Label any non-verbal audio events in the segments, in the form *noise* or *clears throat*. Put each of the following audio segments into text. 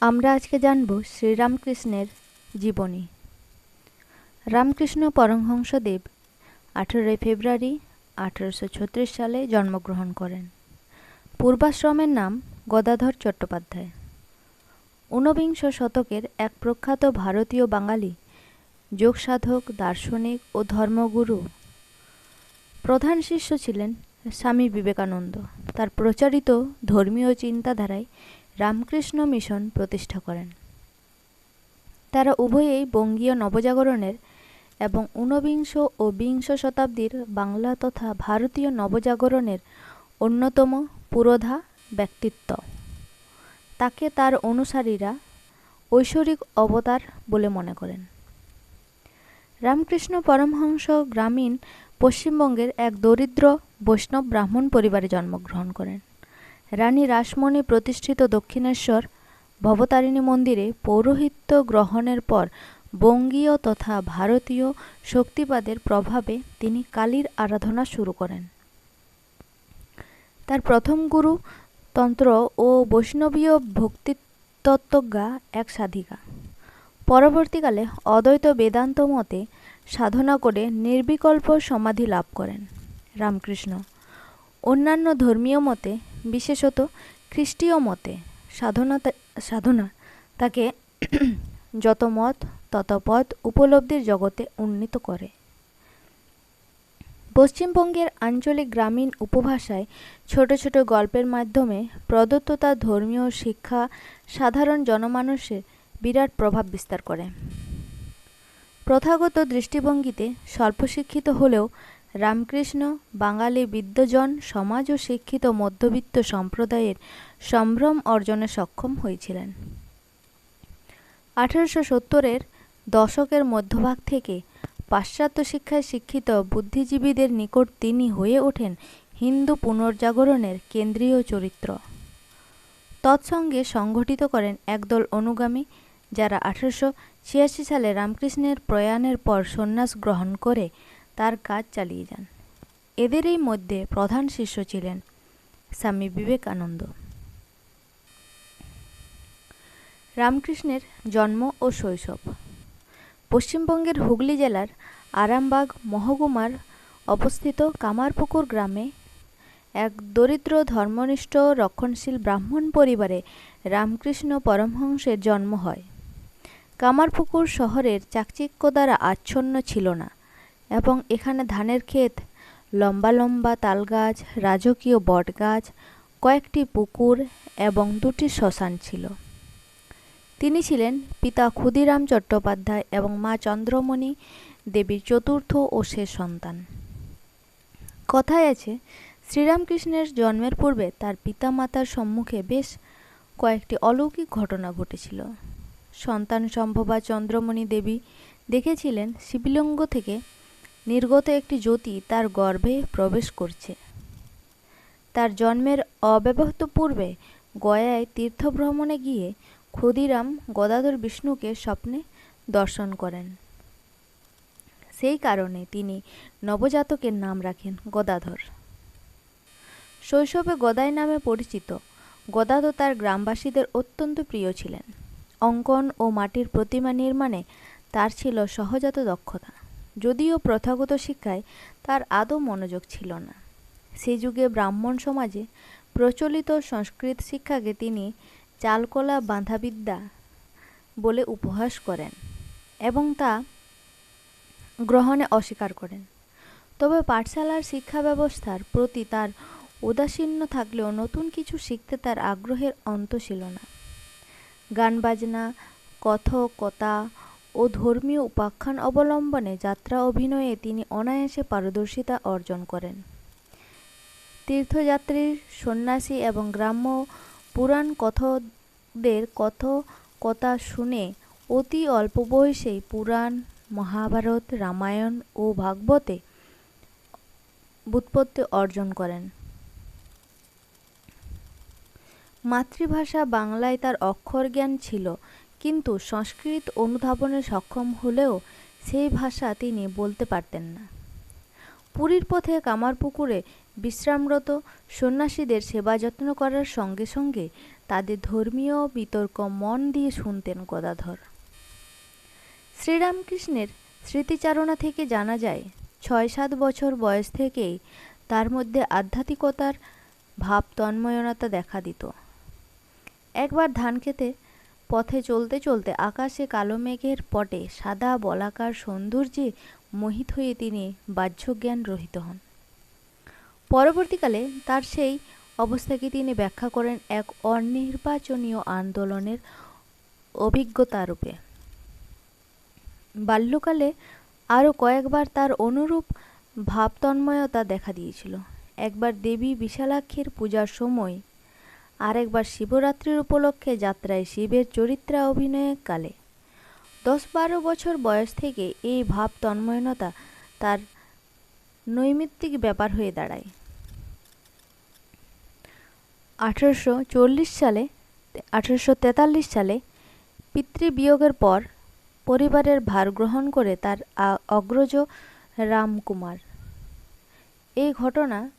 আমরা আজকে জানব শ্রীরামকৃষ্ণের জীবনী। রামকৃষ্ণ পরমহংসদেব আঠেরোই ফেব্রুয়ারি আঠেরোশো ছত্রিশ সালে জন্মগ্রহণ করেন। পূর্বাশ্রমের নাম গদাধর চট্টোপাধ্যায়। ঊনবিংশ শতকের এক প্রখ্যাত ভারতীয় বাঙালি, যোগসাধক, দার্শনিক ও ধর্মগুরু। প্রধান শিষ্য ছিলেন স্বামী বিবেকানন্দ। তার প্রচারিত ধর্মীয় চিন্তাধারায় রামকৃষ্ণ মিশন প্রতিষ্ঠা করেন। তারা উভয়েই বঙ্গীয় নবজাগরণের এবং ঊনবিংশ ও বিংশ শতাব্দীর বাংলা তথা ভারতীয় নবজাগরণের অন্যতম পুরোধা ব্যক্তিত্ব। তাকে তার অনুসারীরা ঐশ্বরিক অবতার বলে মনে করেন। রামকৃষ্ণ পরমহংস গ্রামীণ পশ্চিমবঙ্গের এক দরিদ্র বৈষ্ণব ব্রাহ্মণ পরিবারে জন্মগ্রহণ করেন। রানী রাসমণি প্রতিষ্ঠিত দক্ষিণেশ্বর ভবতারিণী মন্দিরে পৌরোহিত্য গ্রহণের পর বঙ্গীয় তথা ভারতীয় শক্তিবাদের প্রভাবে তিনি কালীর আরাধনা শুরু করেন। তার প্রথম গুরু তন্ত্র ও বৈষ্ণবীয় ভক্তিতত্ত্বজ্ঞা এক সাধিকা। পরবর্তীকালে অদ্বৈত বেদান্ত মতে সাধনা করে নির্বিকল্প সমাধি লাভ করেন রামকৃষ্ণ। অন্যান্য ধর্মীয় মতে বিশেষত খ্রিস্টীয় মতে সাধনা সাধনা তাকে *clears throat* যত মত, তত পথ উপলব্ধির জগতে উন্নীত করে। পশ্চিমবঙ্গের আঞ্চলিক গ্রামীণ উপভাষায় ছোট ছোট গল্পের মাধ্যমে প্রদত্ত তার ধর্মীয় শিক্ষা, সাধারণ জনমানুষের বিরাট প্রভাব বিস্তার করে। প্রথাগত দৃষ্টিভঙ্গিতে স্বল্প শিক্ষিত হলেও রামকৃষ্ণ, বাঙালি বিদ্যজন সমাজ ও শিক্ষিত মধ্যবিত্ত সম্প্রদায়ের সম্ভ্রম অর্জনে সক্ষম হয়েছিলেন। আঠারোশো সত্তরের দশকের মধ্যভাগ থেকে পাশ্চাত্য শিক্ষায় শিক্ষিত বুদ্ধিজীবীদের নিকট তিনি হয়ে ওঠেন হিন্দু পুনর্জাগরণের কেন্দ্রীয় চরিত্র। তৎসঙ্গে সংগঠিত করেন একদল অনুগামী, যারা আঠারোশো ছিয়াশি সালে রামকৃষ্ণের প্রয়াণের পর সন্ন্যাস গ্রহণ করে তার কাজ চালিয়ে যান। এদেরই মধ্যে প্রধান শিষ্য ছিলেন স্বামী বিবেকানন্দ। রামকৃষ্ণের জন্ম ও শৈশব। পশ্চিমবঙ্গের হুগলি জেলার আরামবাগ মহকুমার অবস্থিত কামারপুকুর গ্রামে এক দরিদ্র ধর্মনিষ্ঠ রক্ষণশীল ব্রাহ্মণ পরিবারে রামকৃষ্ণ পরমহংসের জন্ম হয়। কামারপুকুর শহরের চাকচিক্য দ্বারা আচ্ছন্ন ছিল না। এবং এখানে ধানের ক্ষেত, লম্বা লম্বা তালগাছ, রাজকীয় বটগাছ, কয়েকটি পুকুর এবং দুটি শ্মশান ছিল। তিনি ছিলেন পিতা ক্ষুদিরাম চট্টোপাধ্যায় এবং মা চন্দ্রমণি দেবীর চতুর্থ ও শেষ সন্তান। কথায় আছে, শ্রীরামকৃষ্ণের জন্মের পূর্বে তার পিতামাতার সম্মুখে বেশ কয়েকটি অলৌকিক ঘটনা ঘটেছিল। সন্তান সম্ভবা চন্দ্রমণি দেবী দেখেছিলেন শিবলিঙ্গ থেকে নির্গত একটি জ্যোতি তার গর্ভে প্রবেশ করছে। তার জন্মের অব্যবহত পূর্বে গয়ায় তীর্থভ্রমণে গিয়ে ক্ষুদিরাম গদাধর বিষ্ণুকে স্বপ্নে দর্শন করেন। সেই কারণে তিনি নবজাতকের নাম রাখেন গদাধর। শৈশবে গদাই নামে পরিচিত, গদাধর তার গ্রামবাসীদের অত্যন্ত প্রিয় ছিলেন। অঙ্কন ও মাটির প্রতিমা নির্মাণে তার ছিল সহজাত দক্ষতা। যদিও প্রথাগত শিক্ষায় তার আদৌ মনোযোগ ছিল না। সেই যুগে ব্রাহ্মণ সমাজে প্রচলিত সংস্কৃত শিক্ষাকে তিনি চালকলা বাঁধাবিদ্যা বলে উপহাস করেন এবং তা গ্রহণে অস্বীকার করেন। তবে পাঠশালার শিক্ষা ব্যবস্থার প্রতি তার উদাসীন্য থাকলেও নতুন কিছু শিখতে তার আগ্রহের অন্ত ছিল না। গান বাজনা, কথকতা ও ধর্মীয় উপাখ্যান অবলম্বনে যাত্রা অভিনয়ে তিনি অনায়াসে পারদর্শিতা অর্জন করেন। তীর্থযাত্রীর সন্ন্যাসী এবং গ্রাম্য পুরাণ কথকদের কথকতা শুনে অতি অল্প বয়সেই পুরাণ, মহাভারত, রামায়ণ ও ভাগবতে ব্যুৎপত্তি অর্জন করেন। মাতৃভাষা বাংলায় তার অক্ষর জ্ঞান ছিল কিন্তু সংস্কৃত অনুধাবনে সক্ষম হলেও সেই ভাষা তিনি বলতে পারতেন না। পুরীর পথে কামারপুকুরে বিশ্রামরত সন্ন্যাসীদের সেবা যত্ন করার সঙ্গে সঙ্গে তাদের ধর্মীয় বিতর্ক মন দিয়ে শুনতেন গদাধর। শ্রীরামকৃষ্ণের স্মৃতিচারণা থেকে জানা যায় ছয় সাত বছর বয়স থেকেই তার মধ্যে আধ্যাত্মিকতার ভাব তন্ময়নতা দেখা দিত। একবার ধান খেতে পথে চলতে চলতে আকাশে কালো মেঘের পটে সাদা বলাকার সৌন্দর্যে মোহিত হয়ে তিনি বাহ্যজ্ঞান রহিত হন। পরবর্তীকালে তার সেই অবস্থাকে তিনি ব্যাখ্যা করেন এক অনির্বাচনীয় আন্দোলনের অভিজ্ঞতারূপে বাল্যকালে আরও কয়েকবার তার অনুরূপ ভাবতন্ময়তা দেখা দিয়েছিল। একবার দেবী বিশালাক্ষীর পূজার সময় আরেকবার শিবরাত্রির উপলক্ষে যাত্রায় শিবের চরিত্রা অভিনয়ের কালে। দশ বারো বছর বয়স থেকে এই ভাব তন্ময়নতা তার নৈমিত্তিক ব্যাপার হয়ে দাঁড়ায়। আঠেরোশো চল্লিশ সালে, আঠেরোশো তেতাল্লিশ সালে পিতৃবিয়োগের পর পরিবারের ভার গ্রহণ করে তার অগ্রজ রামকুমার। এই ঘটনা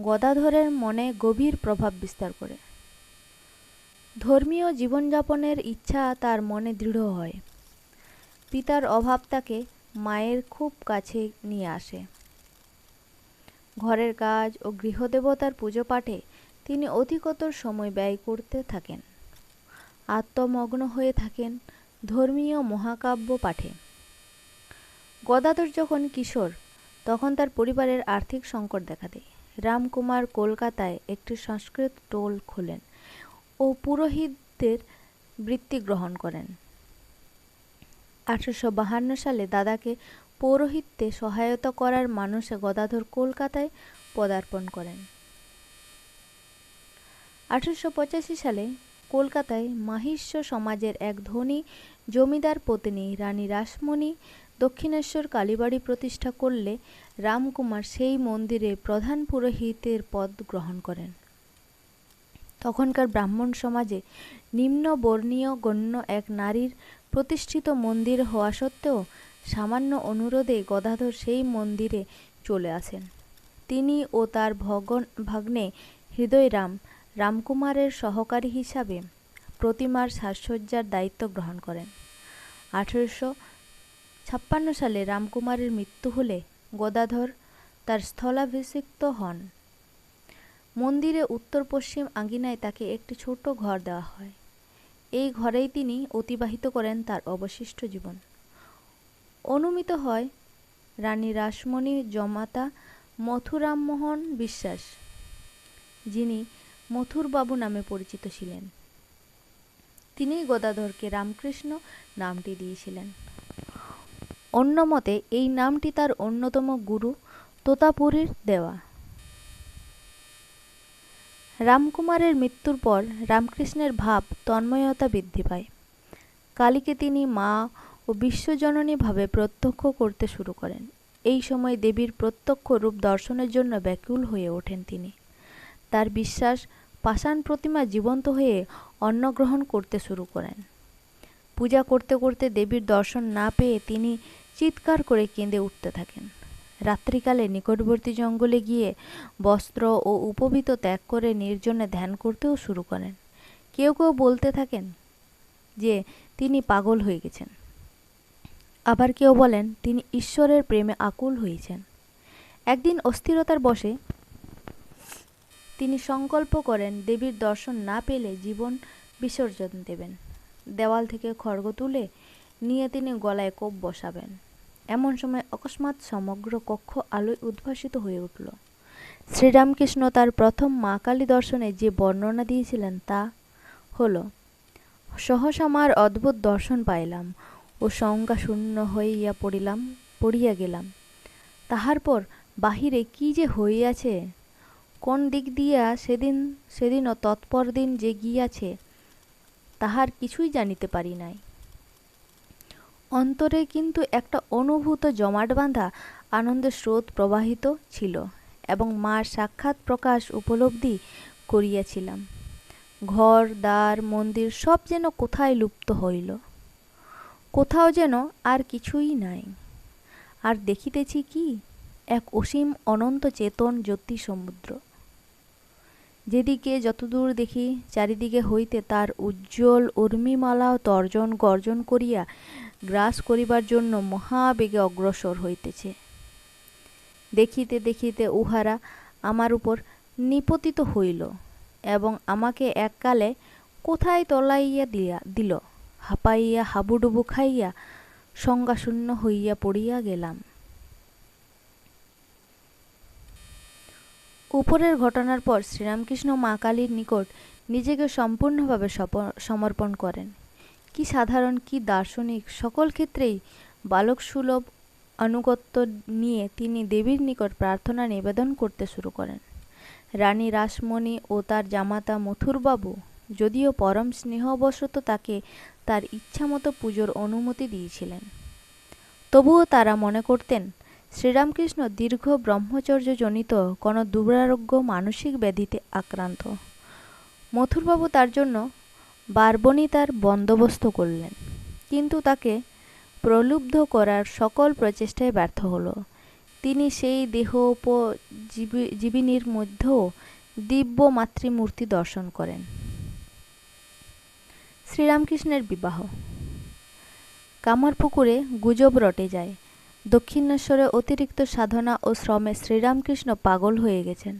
গদাধরের মনে গভীর প্রভাব বিস্তার করে। ধর্মীয় জীবনযাপনের ইচ্ছা তার মনে দৃঢ় হয়। পিতার অভাব তাকে মায়ের খুব কাছে নিয়ে আসে। ঘরের কাজ ও গৃহদেবতার পুজো পাঠে তিনি অধিকতর সময় ব্যয় করতে থাকেন। আত্মমগ্ন হয়ে থাকেন ধর্মীয় মহাকাব্য পাঠে। গদাধর যখন কিশোর, তখন তার পরিবারের আর্থিক সংকট দেখা দেয়। রামকুমার কলকাতায় একটি সংস্কৃত টোল খোলেন। পুরোহিতদের বৃত্তি গ্রহণ করেন। আঠারোশো বাহান্ন সালে দাদাকে পৌরোহিত্যে সহায়তা করার মানুষে গদাধর কলকাতায় পদার্পণ করেন। আঠারোশো পঁচাশি সালে কলকাতায় মাহিষ্য সমাজের এক ধনী জমিদার পত্নী রানী রাসমণি দক্ষিণেশ্বর কালীবাড়ি প্রতিষ্ঠা করলে রামকুমার সেই মন্দিরে প্রধান পুরোহিতের পদ গ্রহণ করেন। তখনকার ব্রাহ্মণ সমাজে নিম্ন বর্ণীয় গণ্য এক নারীর প্রতিষ্ঠিত মন্দির হওয়া সত্ত্বেও সামান্য অনুরোধে গদাধর সেই মন্দিরে চলে আসেন। তিনি ও তার ভগন, ভাগ্নে হৃদয়রাম রামকুমারের সহকারী হিসাবে প্রতিমার সাজসজ্জার দায়িত্ব গ্রহণ করেন। আঠেরোশো ছাপ্পান্ন সালে রামকুমারের মৃত্যু হলে গদাধর তার স্থলাভিষিক্ত হন। মন্দিরে উত্তর পশ্চিম আঙ্গিনায় তাকে একটি ছোট ঘর দেওয়া হয়। এই ঘরেই তিনি অতিবাহিত করেন তার অবশিষ্ট জীবন। অনুমিত হয় রানী রাসমণি জমাতা মথুরামমোহন বিশ্বাস, যিনি মথুরবাবু নামে পরিচিত ছিলেন। তিনি গদাধরকে রামকৃষ্ণ নামটি দিয়েছিলেন। অন্য মতে এই নামটি তার অন্যতম গুরু তোতাপুরীর দেওয়া। রামকুমারের মৃত্যুর পর রামকৃষ্ণের ভাব তন্ময়তা বৃদ্ধি পায়। কালীকে তিনি মা ও বিশ্বজননীভাবে প্রত্যক্ষ করতে শুরু করেন। এই সময় দেবীর প্রত্যক্ষ রূপ দর্শনের জন্য ব্যাকুল হয়ে ওঠেন তিনি। তার বিশ্বাস পাষাণ প্রতিমা জীবন্ত হয়ে অন্ন গ্রহণ করতে শুরু করেন। পূজা করতে করতে দেবীর দর্শন না পেয়ে তিনি চিৎকার করে কেঁদে উঠতে থাকেন। রাত্রিকালে নিকটবর্তী জঙ্গলে গিয়ে বস্ত্র ও উপবিত ত্যাগ করে নির্জনে ধ্যান করতেও শুরু করেন। কেউ কেউ বলতে থাকেন যে, তিনি পাগল হয়ে গেছেন। আবার কেউ বলেন, তিনি ঈশ্বরের প্রেমে আকুল হয়েছেন। একদিন অস্থিরতার বসে তিনি সংকল্প করেন দেবীর দর্শন না পেলে জীবন বিসর্জন দেবেন। দেওয়াল থেকে খড়গ তুলে নিয়ে তিনি গলায় কোপ বসাবেন। এমন সময় অকস্মাৎ সমগ্র কক্ষ আলোয় উদ্ভাসিত হয়ে উঠল। শ্রীরামকৃষ্ণ তার প্রথম মা কালী দর্শনে যে বর্ণনা দিয়েছিলেন তা হল, সহসা মার অদ্ভুত দর্শন পাইলাম ও সংজ্ঞা শূন্য হইয়া পড়িলাম, পড়িয়া গেলাম। তাহার পর বাহিরে কি যে হইয়াছে, কোন দিক দিয়া সেদিন, সেদিনও তৎপর দিন যে গিয়াছে তাহার কিছুই জানিতে পারি নাই। অন্তরে কিন্তু একটা অনুভূত জমাট বাঁধা আনন্দের স্রোত প্রবাহিত ছিল এবং মার সাক্ষাৎ প্রকাশ উপলব্ধি করিয়াছিলাম। ঘর, দ্বার, মন্দির সব যেন কোথায় লুপ্ত হইল, কোথাও যেন আর কিছুই নাই। আর দেখিতেছি কি, এক অসীম অনন্ত চেতন জ্যোতি সমুদ্র। যেদিকে যতদূর দেখি, চারিদিকে হইতে তার উজ্জ্বল উর্মিমালা তর্জন গর্জন করিয়া গ্রাস করিবার জন্য মহাবেগে অগ্রসর হইতেছে। দেখিতে দেখিতে উহারা আমার উপর নিপতিত হইল এবং আমাকে এককালে কোথায় তলাইয়া দিয়া দিল, হাঁপাইয়া, হাবুডুবু খাইয়া সংজ্ঞাশূন্য হইয়া পড়িয়া গেলাম। উপরের ঘটনার পর শ্রীরামকৃষ্ণ মা কালীর নিকট নিজেকে সম্পূর্ণভাবে সমর্পণ করেন। কি সাধারণ, কি দার্শনিক, সকল ক্ষেত্রেই বালক সুলভ আনুগত্য নিয়ে তিনি দেবীর নিকট প্রার্থনা নিবেদন করতে শুরু করেন। রানী রাসমণি ও তার জামাতা মথুরবাবু যদিও পরম স্নেহবশত তাকে তার ইচ্ছামতো পুজোর অনুমতি দিয়েছিলেন। তবুও তারা মনে করতেন, শ্রীরামকৃষ্ণ দীর্ঘ ব্রহ্মচর্যজনিত কোনো দুরারোগ্য মানসিক ব্যাধিতে আক্রান্ত। মথুরবাবু তার জন্য বারবণিতার বন্দোবস্ত করলেন। কিন্তু তাকে প্রলুব্ধ করার সকল প্রচেষ্টায় ব্যর্থ হলো। তিনি সেই দেহ জীবিনীর মধ্যেও দিব্য মাতৃমূর্তি দর্শন করেন। শ্রীরামকৃষ্ণের বিবাহ। কামারপুকুরে গুজব রটে যায়। দক্ষিণেশ্বরে অতিরিক্ত সাধনা ও শ্রমে শ্রীরামকৃষ্ণ পাগল হয়ে গেছেন।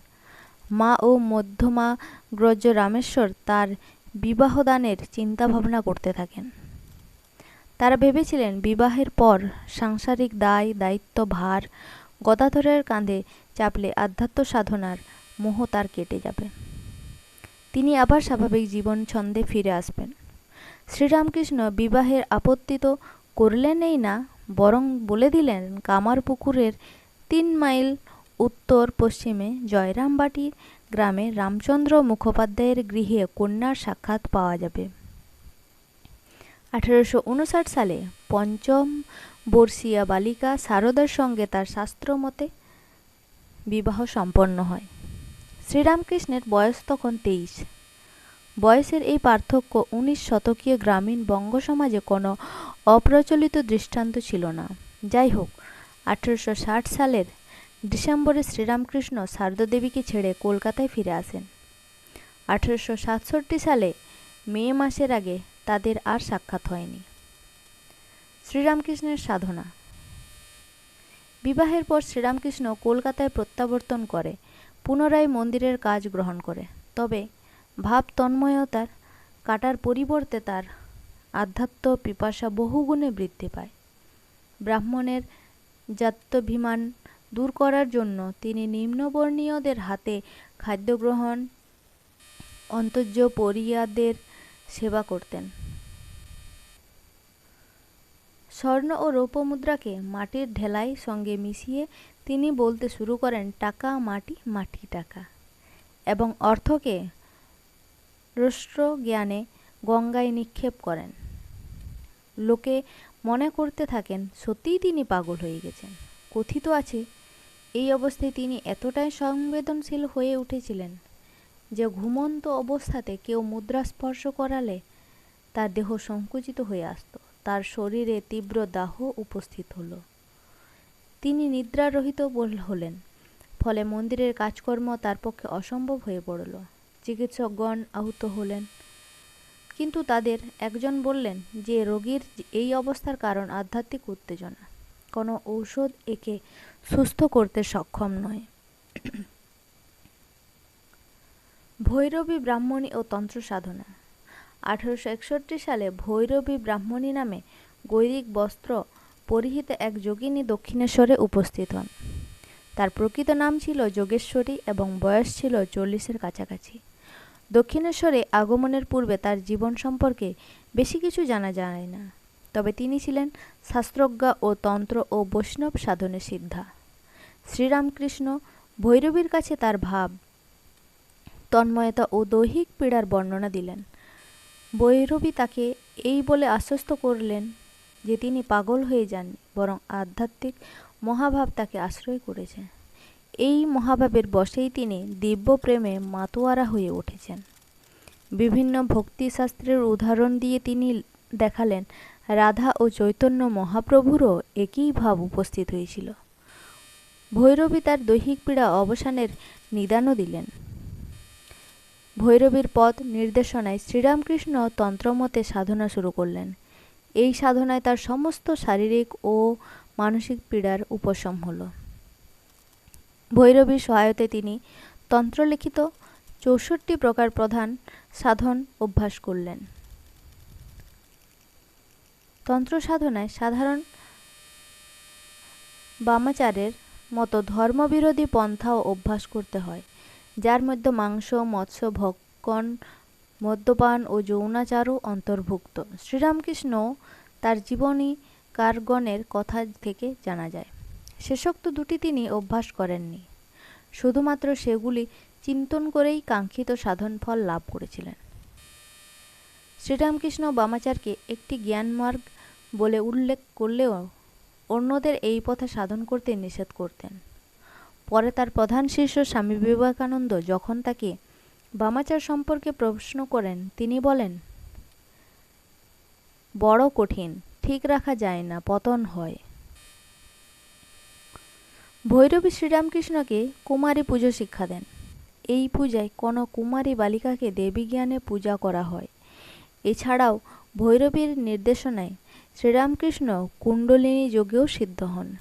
মা ও মধ্যমা গ্রজ রামেশ্বর তার বিবাহদানের চিন্তাভাবনা করতে থাকেন। তারা ভেবেছিলেন বিবাহের পর সাংসারিক দায় দায়িত্ব ভার গদাধরের কাঁধে চাপলে আধ্যাত্ম সাধনার মোহ তার কেটে যাবে। তিনি আবার স্বাভাবিক জীবন ছন্দে ফিরে আসবেন। শ্রীরামকৃষ্ণ বিবাহের আপত্তি তো করলেনই না, বরং বলে দিলেন, কামারপুকুরের তিন মাইল উত্তর পশ্চিমে জয়রামবাটির গ্রামে রামচন্দ্র মুখোপাধ্যায়ের গৃহে কন্যার সাক্ষাৎ পাওয়া যাবে। আঠেরোশো সালে পঞ্চম বর্ষীয়া বালিকা সারদার সঙ্গে তার শাস্ত্রমতে বিবাহ সম্পন্ন হয়। শ্রীরামকৃষ্ণের বয়স তখন তেইশ। বয়সের এই পার্থক্য উনিশ শতকীয় গ্রামীণ বঙ্গ সমাজে কোনো অপ্রচলিত দৃষ্টান্ত ছিল না। যাই হোক, আঠেরোশো ষাট সালের ডিসেম্বরে শ্রীরামকৃষ্ণ শারদাদেবীকে ছেড়ে কলকাতায় ফিরে আসেন। আঠেরোশো সাতষট্টি সালে মে মাসের আগে তাদের আর সাক্ষাৎ হয়নি। শ্রীরামকৃষ্ণের সাধনা। বিবাহের পর শ্রীরামকৃষ্ণ কলকাতায় প্রত্যাবর্তন করে, পুনরায় মন্দিরের কাজ গ্রহণ করে। তবে ভাব তন্ময়তার কাটার পরিবর্তে তার আধ্যাত্ম পিপাসা বহুগুণে বৃদ্ধি পায়। ব্রাহ্মণের জাত্যভিমান দূর করার জন্য তিনি নিম্নবর্ণীয়দের হাতে খাদ্য গ্রহণ অন্তর্য পরিয়াদের সেবা করতেন। স্বর্ণ ও রৌপ্য মুদ্রাকে মাটির ঢেলাই সঙ্গে মিশিয়ে তিনি বলতে শুরু করেন, টাকা, মাটি মাটি, টাকা। এবং অর্থকে জ্ঞানে গঙ্গায় নিক্ষেপ করেন। লোকে মনে করতে থাকেন, সত্যিই তিনি পাগল হয়ে গেছেন। কথিত আছে এই অবস্থায় তিনি এতটাই সংবেদনশীল হয়ে উঠেছিলেন যে ঘুমন্ত অবস্থাতে কেউ মুদ্রা স্পর্শ করালে তার দেহ সংকুচিত হয়ে আসত। তার শরীরে তীব্র দাহ উপস্থিত হলো। তিনি নিদ্রারহিত হলেন, ফলে মন্দিরের কাজকর্ম তার পক্ষে অসম্ভব হয়ে পড়ল। চিকিৎসকগণ আহত হলেন। কিন্তু তাদের একজন বললেন যে, রোগীর এই অবস্থার কারণ আধ্যাত্মিক উত্তেজনা। কোনো ঔষধ একে সুস্থ করতে সক্ষম নয়। ভৈরবী ব্রাহ্মণী ও তন্ত্র সাধনা। আঠারোশো একষট্টি সালে ভৈরবী ব্রাহ্মণী নামে গৈরিক বস্ত্র পরিহিত এক যোগিনী দক্ষিণেশ্বরে উপস্থিত হন। তার প্রকৃত নাম ছিল যোগেশ্বরী এবং বয়স ছিল চল্লিশের কাছাকাছি। দক্ষিণেশ্বরে আগমনের পূর্বে তার জীবন সম্পর্কে বেশি কিছু জানা যায় না। তবে তিনি ছিলেন শাস্ত্রজ্ঞা ও তন্ত্র ও বৈষ্ণব সাধনে সিদ্ধা। শ্রীরামকৃষ্ণ ভৈরবীর কাছে তার ভাব, তন্ময়তা ও দৈহিক পীড়ার বর্ণনা দিলেন। ভৈরবী তাকে এই বলে আশ্বস্ত করলেন যে তিনি পাগল হয়ে যাননি বরং আধ্যাত্মিক মহাভাব তাকে আশ্রয় করেছে। এই মহাভাবের বশেই তিনি দিব্য প্রেমে মাতোয়ারা হয়ে উঠেছেন। বিভিন্ন ভক্তিশাস্ত্রের উদাহরণ দিয়ে তিনি দেখালেন রাধা ও চৈতন্য মহাপ্রভুরও একই ভাব উপস্থিত হয়েছিল। ভৈরবী তার দৈহিক পীড়া অবসানের নিদানও দিলেন। ভৈরবীর পথ নির্দেশনায় শ্রীরামকৃষ্ণ তন্ত্রমতে সাধনা শুরু করলেন। এই সাধনায় তার সমস্ত শারীরিক ও মানসিক পীড়ার উপশম হল। ভৈরবীর সহায়তে তিনি তন্ত্রলিখিত চৌষট্টি প্রকার প্রধান সাধন অভ্যাস করলেন। তন্ত্র সাধনায় সাধারণ বামাচারের মতো ধর্মবিরোধী পন্থাও অভ্যাস করতে হয়, যার মধ্যে মাংস, মৎস্য, ভক্ষণ, মদ্যপান ও যৌনাচারও অন্তর্ভুক্ত। শ্রীরামকৃষ্ণ তার জীবনী কারগণের কথা থেকে জানা যায়। শেষোক্ত দুটি তিনি অভ্যাস করেননি। শুধুমাত্র সেগুলি চিন্তন করেই কাঙ্ক্ষিত সাধন ফল লাভ করেছিলেন। শ্রীরামকৃষ্ণ বামাচারকে একটি জ্ঞানমার্গ বলে উল্লেখ করলেও অন্যদের এই পথে সাধন করতে নিষেধ করতেন। পরে তার প্রধান শিষ্য স্বামী বিবেকানন্দ যখন তাকে বামাচার সম্পর্কে প্রশ্ন করেন, তিনি বলেন, বড় কঠিন, ঠিক রাখা যায় না, পতন হয়। ভৈরবী শ্রীরামকৃষ্ণকে কুমারী পুজো শিক্ষা দেন। এই পূজায় কোনো কুমারী বালিকাকে দেবী জ্ঞানে পূজা করা হয়। এছাড়াও ভৈরবীর নির্দেশনায় শ্রীরামকৃষ্ণ কুণ্ডলিনী যোগেও সিদ্ধ হন।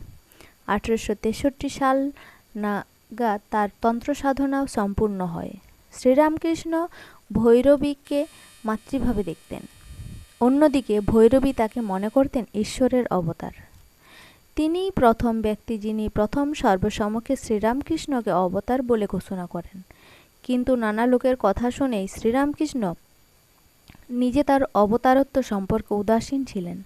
আঠেরোশো তেষট্টি সাল নাগাদ তার তন্ত্র সাধনা সম্পূর্ণ হয়। শ্রীরামকৃষ্ণ ভৈরবীকে মাতৃভাবে দেখতেন। অন্যদিকে ভৈরবী তাকে মনে করতেন ঈশ্বরের অবতার। তিনিই প্রথম ব্যক্তি যিনি প্রথম সর্বসমক্ষে শ্রীরামকৃষ্ণকে অবতার বলে ঘোষণা করেন। কিন্তু নানা লোকের কথা শুনেই শ্রীরামকৃষ্ণ নিজে তার অবতারত্ব সম্পর্কে উদাসীন ছিলেন।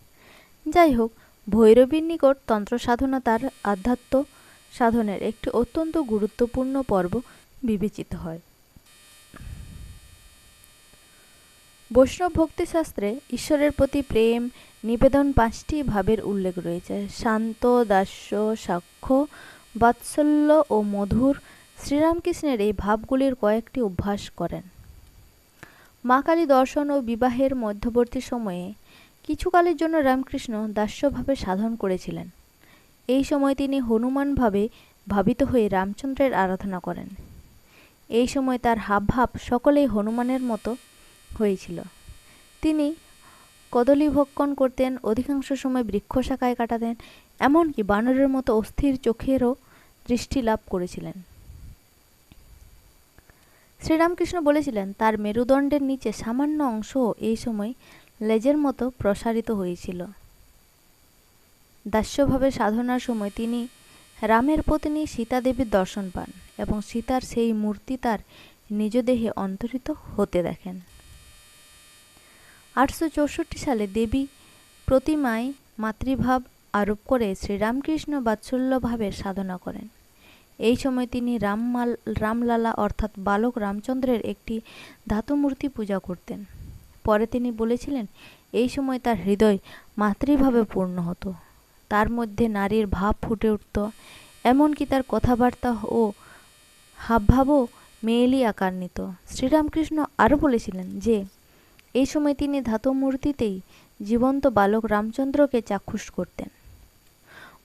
যাই হোক ভৈরবীর নিকট তন্ত্র সাধনা তার আধ্যাত্ম সাধনের একটি অত্যন্ত গুরুত্বপূর্ণ পর্ব বিবেচিত হয়। বৈষ্ণব ভক্তিশাস্ত্রে ঈশ্বরের প্রতি প্রেম, নিবেদন পাঁচটি ভাবের উল্লেখ রয়েছে। শান্ত, দাস্য, সাক্ষ্য, বাৎসল্য ও মধুর শ্রীরামকৃষ্ণের এই ভাবগুলির কয়েকটি অভ্যাস করেন। মা কালী দর্শন ও বিবাহের মধ্যবর্তী সময়ে কিছুকালের জন্য রামকৃষ্ণ দাস্যভাবে সাধন করেছিলেন। এই সময় তিনি হনুমানভাবে ভাবিত হয়ে রামচন্দ্রের আরাধনা করেন। এই সময় তার হাবভাব সকলেই হনুমানের মতো হয়েছিল। তিনি কদলী ভক্ষণ করতেন, অধিকাংশ সময় বৃক্ষ শাখায় কাটাতেন, এমনকি বানরের মতো অস্থির চোখেরও দৃষ্টি লাভ করেছিলেন। শ্রীরামকৃষ্ণ বলেছিলেন, তার মেরুদণ্ডের নিচে সামান্য অংশ এই সময় লেজের মতো প্রসারিত হয়েছিল। দাস্যভাবে সাধনার সময় তিনি রামের পত্নী সীতা দেবীর দর্শন পান এবং সীতার সেই মূর্তি তার নিজ দেহে অন্তরিত হতে দেখেন। আটশো চৌষট্টি সালে দেবী প্রতিমায় মাতৃভাব আরোপ করে শ্রীরামকৃষ্ণ বাৎসল্যভাবের সাধনা করেন। এই সময় তিনি রামমাল, রামলালা অর্থাৎ বালক রামচন্দ্রের একটি ধাতুমূর্তি পূজা করতেন। পরে তিনি বলেছিলেন, এই সময় তার হৃদয় মাতৃভাবে পূর্ণ হতো। তার মধ্যে নারীর ভাব ফুটে উঠত। এমনকি তার কথাবার্তা ও হাবভাবও মেয়েলি আকার নিত। শ্রীরামকৃষ্ণ আরও বলেছিলেন যে, এই সময় তিনি ধাতু মূর্তিতেই জীবন্ত বালক রামচন্দ্রকে চাক্ষুষ করতেন।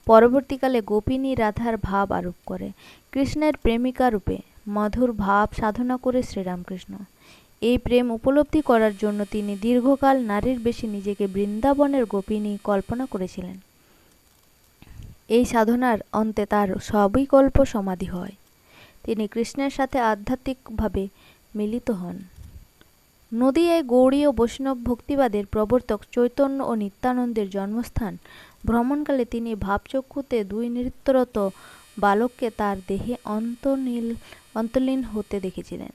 পরবর্তীকালে গোপিনী রাধার ভাব আরোপ করে। কৃষ্ণের প্রেমিকা রূপে মধুর ভাব সাধনা করে শ্রীরামকৃষ্ণ। এই প্রেম উপলব্ধি করার জন্য তিনি দীর্ঘকাল নারীর বেশি নিজেকে বৃন্দাবনের গোপিনী কল্পনা করেছিলেন। এই সাধনার অন্তে তার সবিকল্প সমাধি হয়। তিনি কৃষ্ণের সাথে আধ্যাত্মিকভাবে মিলিত হন। নদিয়ায় গৌড়ী ও বৈষ্ণব ভক্তিবাদের প্রবর্তক চৈতন্য ও নিত্যানন্দের জন্মস্থান। ভ্রমণকালে তিনি ভাবচক্ষুতে দুই নৃত্যরত বালককে তার দেহে অন্তনীল অন্তলীন হতে দেখেছিলেন।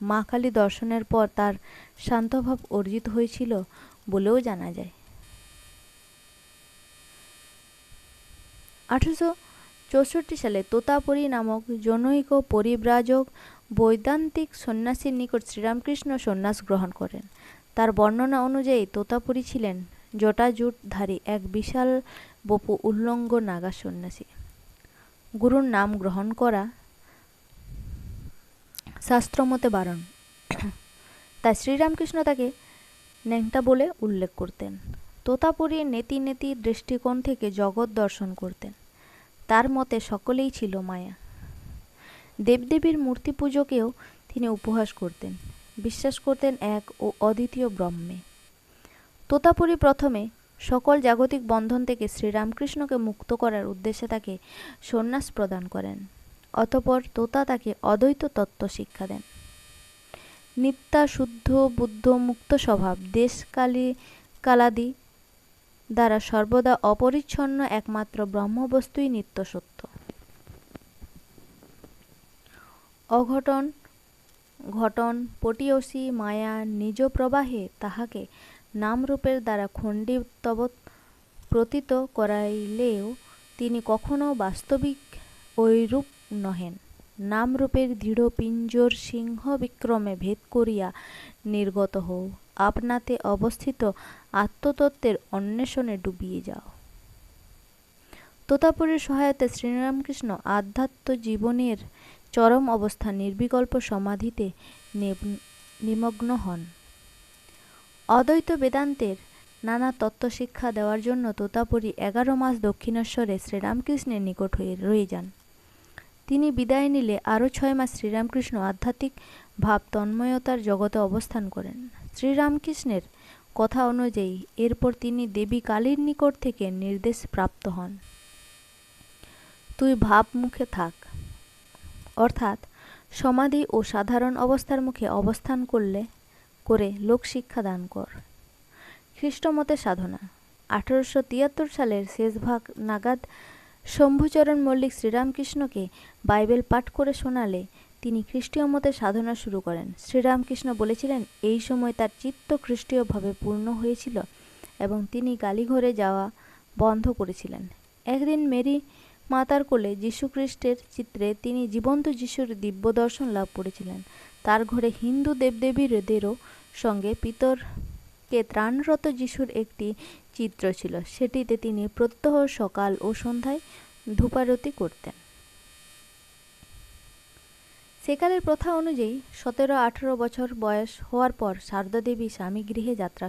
মা কালী দর্শনের পর তার শান্তভাব অর্জিত হয়েছিল বলেও জানা যায়। আঠারোশো চৌষট্টি সালে তোতাপুরী নামক জনৈক পরিব্রাজক বৈদান্তিক সন্ন্যাসীর নিকট শ্রীরামকৃষ্ণ সন্ন্যাস গ্রহণ করেন। তার বর্ণনা অনুযায়ী তোতাপুরী ছিলেন জটাজুটধারী এক বিশাল বপু উল্লঙ্গ নাগা সন্ন্যাসী। গুরুর নাম গ্রহণ করা শাস্ত্রমতে বারণ। তাই শ্রীরামকৃষ্ণ তাকে ন্যাংটা বলে উল্লেখ করতেন। তোতাপুরীর নেতি নেতি দৃষ্টিকোণ থেকে জগৎ দর্শন করতেন। তার মতে সকলেই ছিল মায়া। দেবদেবীর মূর্তি পুজোকেও তিনি উপহাস করতেন, বিশ্বাস করতেন এক ও অদ্বিতীয় ব্রহ্মে। তোতাপুরী প্রথমে সকল জাগতিক বন্ধন থেকে শ্রীরামকৃষ্ণকে মুক্ত করার উদ্দেশ্যে তাকে সন্ন্যাস প্রদান করেন। অতপর তোতা তাকে অদ্বৈত তত্ত্ব শিক্ষা দেন। নিত্যা শুদ্ধ বুদ্ধ মুক্ত স্বভাব দেশকালী কালাদি দ্বারা সর্বদা অপরিচ্ছন্ন একমাত্র ব্রহ্মবস্তুই নিত্য সত্য। অঘটন, ঘটন, পটিয়সী মায়া নিজ প্রবাহে তাহাকে নামরূপের দ্বারা খণ্ডিতবৎ প্রতীত করাইলেও তিনি কখনো বাস্তবিক ঐরূপ নহেন। নামরূপের দৃঢ় পিঞ্জর সিংহ বিক্রমে ভেদ করিয়া নির্গত হও। আপনাতে অবস্থিত আত্মতত্ত্বের অন্বেষণে ডুবিয়ে যাও। তোতাপুরীর সহায়তায় শ্রীরামকৃষ্ণ আধ্যাত্ম জীবনের চরম অবস্থা নির্বিকল্প সমাধিতে নিমগ্ন হন। অদ্বৈত বেদান্তের নানা তত্ত্ব শিক্ষা দেওয়ার জন্য তোতাপুরী এগারো মাস দক্ষিণেশ্বরে শ্রীরামকৃষ্ণের নিকট হয়ে রয়ে যান। তিনি বিদায় নিলে আরও ছয় মাস শ্রীরামকৃষ্ণ আধ্যাত্মিক ভাব তন্ময়তার জগতে অবস্থান করেন। শ্রীরামকৃষ্ণের কথা অনুযায়ী এরপর তিনি দেবী কালীর নিকট থেকে নির্দেশ প্রাপ্ত হন। তুই ভাব মুখে থাক। অর্থাৎ সমাধি ও সাধারণ অবস্থার মুখে অবস্থান করলে, করে লোকশিক্ষা দান কর। খ্রিস্টমতে সাধনা। আঠারোশো তিয়াত্তর সালের শেষ ভাগ নাগাদ শম্ভুচরণ মল্লিক শ্রীরামকৃষ্ণকে বাইবেল পাঠ করে শোনালে তিনি খ্রিস্টীয় মতে সাধনা শুরু করেন। শ্রীরামকৃষ্ণ বলেছিলেন, এই সময় তার চিত্ত খ্রিস্টীয়ভাবে পূর্ণ হয়েছিল এবং তিনি গালিঘরে যাওয়া বন্ধ করেছিলেন। একদিন মেরি মাতার কোলে যীশুখ্রিস্টের চিত্রে তিনি জীবন্ত যিশুর দিব্য দর্শন লাভ করেছিলেন। তার ঘরে হিন্দু দেবদেবীদেরও সঙ্গে পিতরকে ত্রাণরত যিশুর একটি চিত্র ছিল। সেটিতে তিনি প্রত্যহ সকাল ও সন্ধ্যায় ধূপারতি করতেন। সেকালের প্রথা অনুযায়ী সতেরো আঠেরো বছর বয়স হওয়ার পর সারদা দেবী স্বামী গৃহে যাত্রা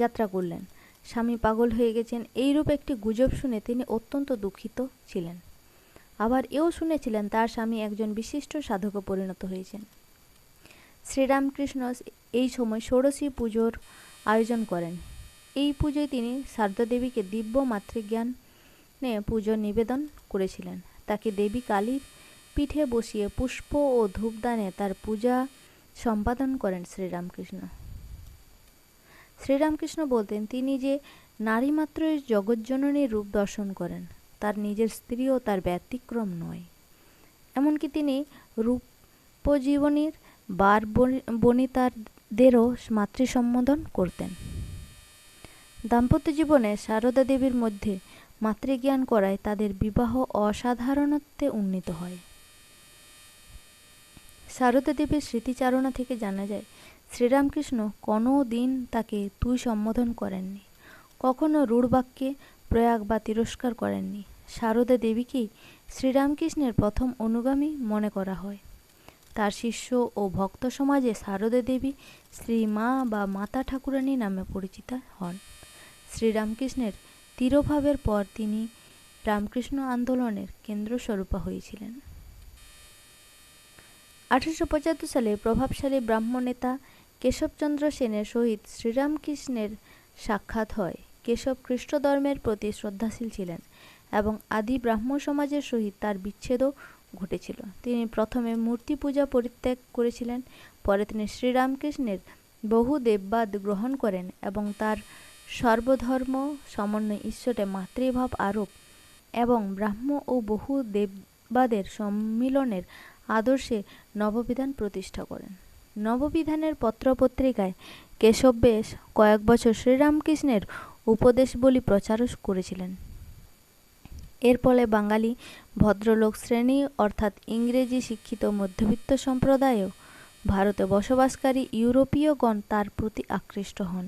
যাত্রা করলেন। স্বামী পাগল হয়ে গেছেন এইরূপ একটি গুজব শুনে তিনি অত্যন্ত দুঃখিত ছিলেন। আবার এও শুনেছিলেন তার স্বামী একজন বিশিষ্ট সাধকে পরিণত হয়েছেন। শ্রীরামকৃষ্ণ এই সময় ষোড়শী পুজোর আয়োজন করেন। এই পুজোয় তিনি শারদা দেবীকে দিব্য মাতৃজ্ঞানে পুজো নিবেদন করেছিলেন। তাকে দেবী কালীর পিঠে বসিয়ে পুষ্প ও ধূপদানে তার পূজা সম্পাদন করেন শ্রীরামকৃষ্ণ। শ্রীরামকৃষ্ণ বলতেন, তিনি যে নারীমাত্রই জগজ্জননীর রূপ দর্শন করেন, তার নিজের স্ত্রীও তার ব্যতিক্রম নয়। এমনকি তিনি রূপজীবনীর বার বনিতাদেরও মাতৃ সম্বোধন করতেন। দাম্পত্য জীবনে সারদা দেবীর মধ্যে মাতৃজ্ঞান করায় তাদের বিবাহ অসাধারণত্বে উন্নীত হয়। সারদা দেবীর স্মৃতিচারণা থেকে জানা যায়, শ্রীরামকৃষ্ণ কোনো দিন তাকে তুই সম্বোধন করেননি। কখনো রূঢ় বাক্যে প্রয়াগ বা তিরস্কার করেননি। সারদা দেবীকেই শ্রীরামকৃষ্ণের প্রথম অনুগামী মনে করা হয়। তার শিষ্য ও ভক্ত সমাজে সারদা দেবী শ্রীমা বা মাতা ঠাকুরানী নামে পরিচিতা হন। শ্রীরামকৃষ্ণের তিরোভাবের পর তিনি রামকৃষ্ণ আন্দোলনের কেন্দ্রস্বরূপা হয়েছিলেন। আঠারোশো পঁচাত্তর সালে প্রভাবশালী ব্রাহ্ম নেতা কেশবচন্দ্র সেনের সহিত শ্রীরামকৃষ্ণের সাক্ষাৎ হয়। কেশব খ্রিস্ট ধর্মের প্রতি শ্রদ্ধাশীল ছিলেন এবং আদি ব্রাহ্ম সমাজের সহিত তার বিচ্ছেদও ঘটেছিল। তিনি প্রথমে মূর্তি পূজা পরিত্যাগ করেছিলেন, পরে তিনি শ্রীরামকৃষ্ণের বহু দেববাদ গ্রহণ করেন এবং তার সর্বধর্ম, সমন্বয়, ঈশ্বরে মাতৃভাব আরোপ এবং ব্রাহ্ম ও বহু দেববাদের সম্মিলনের আদর্শে নববিধান প্রতিষ্ঠা করেন। নববিধানের পত্রপত্রিকায় কেশব বেশ কয়েক বছর শ্রীরামকৃষ্ণের উপদেশ বলি প্রচার করেছিলেন। এর ফলে বাঙালি ভদ্রলোক শ্রেণি অর্থাৎ ইংরেজি শিক্ষিত মধ্যবিত্ত সম্প্রদায়ও ভারতে বসবাসকারী ইউরোপীয়গণ তার প্রতি আকৃষ্ট হন।